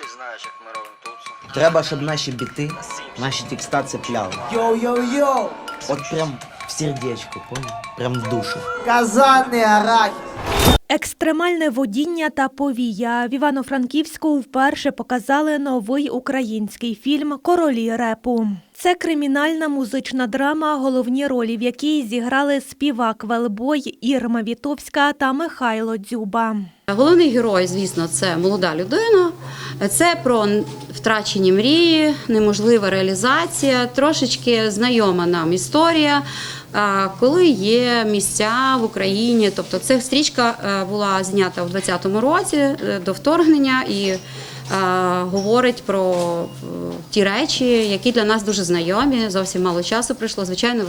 Ти знаєш, як ми робимо тут. Треба, щоб наші біти, наші текста цепляли. Йоу-йоу-йоу! От прям в сердечко, понял? Прям в душу. Казани арахіс! Екстремальне водіння та повія в Івано-Франківську вперше показали новий український фільм Королі репу. Це кримінальна музична драма, головні ролі в якій зіграли співак Велбой Ірма Вітовська та Михайло Дзюба. Головний герой, звісно, це молода людина. Це про втрачені мрії, неможлива реалізація, трошечки знайома нам історія. Коли є місця в Україні, тобто ця стрічка е, була знята в 2020 році е, до вторгнення і е, говорить про ті речі, які для нас дуже знайомі. Зовсім мало часу пройшло. Звичайно,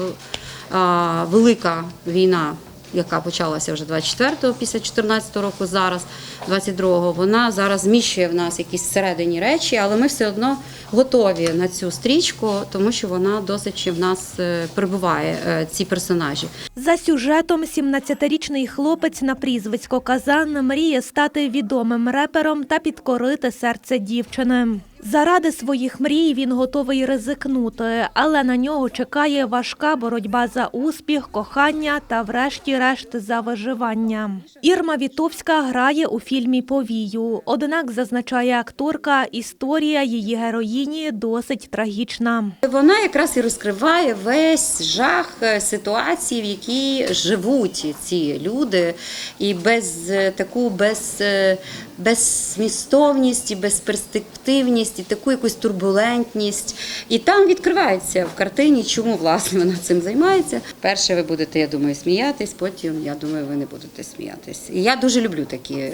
велика війна яка почалася вже 24-го, після 14-го року, зараз 22-го, вона зараз зміщує в нас якісь всередині речі, але ми все одно готові на цю стрічку, тому що вона досить ще в нас е, перебуває, е, ці персонажі. За сюжетом 17-річний хлопець на прізвисько Казан мріє стати відомим репером та підкорити серце дівчини. Заради своїх мрій він готовий ризикнути, але на нього чекає важка боротьба за успіх, кохання та, врешті-решт, за виживання. Ірма Вітовська грає у фільмі Повію. Однак, зазначає акторка, історія її героїні досить трагічна. Вона якраз і розкриває весь жах е, ситуації, в якій живуть ці люди, і без е, таку без, е, і безперспективність, і таку якусь турбулентність. І там відкривається в картині, чому власне вона цим займається. Перше, ви будете, я думаю, сміятись, потім я думаю, ви не будете сміятись. І я дуже люблю такі.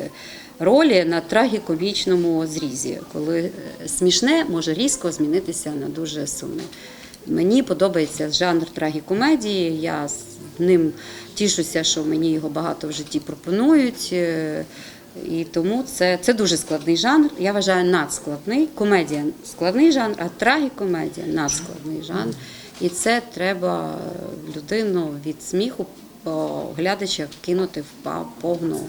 Ролі на трагікомічному зрізі, коли е, смішне може різко змінитися на дуже сумне. Мені подобається жанр трагікомедії. Я ним тішуся, що мені його багато в житті пропонують. е, І тому це, це дуже складний жанр. Я вважаю надскладний. Комедія складний жанр, а трагікомедія надскладний жанр. І це треба людину від сміху глядача кинути в повну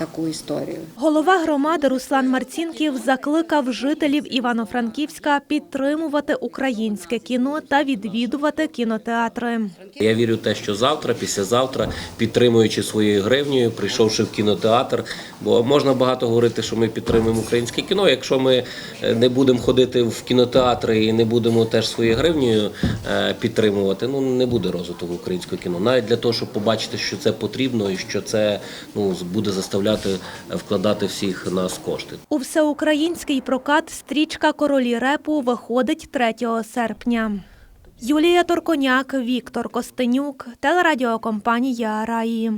таку історію. Голова громади Руслан Марцінків закликав жителів Івано-Франківська підтримувати українське кіно та відвідувати кінотеатри. Я вірю в те, що завтра, післязавтра, підтримуючи своєю гривнею, прийшовши в кінотеатр, бо можна багато говорити, що ми підтримуємо українське кіно. Якщо ми е, не будемо ходити в кінотеатри і не будемо теж своєю гривнею е, підтримувати, ну не буде розвитку українського кіно. Навіть для того, щоб побачити, що це потрібно і що це ну буде заставляти е, вкладати всіх нас кошти. У всеукраїнський прокат стрічка Королі репу виходить 3 серпня. Юлія Торконяк, Віктор Костенюк, телерадіокомпанія Раї.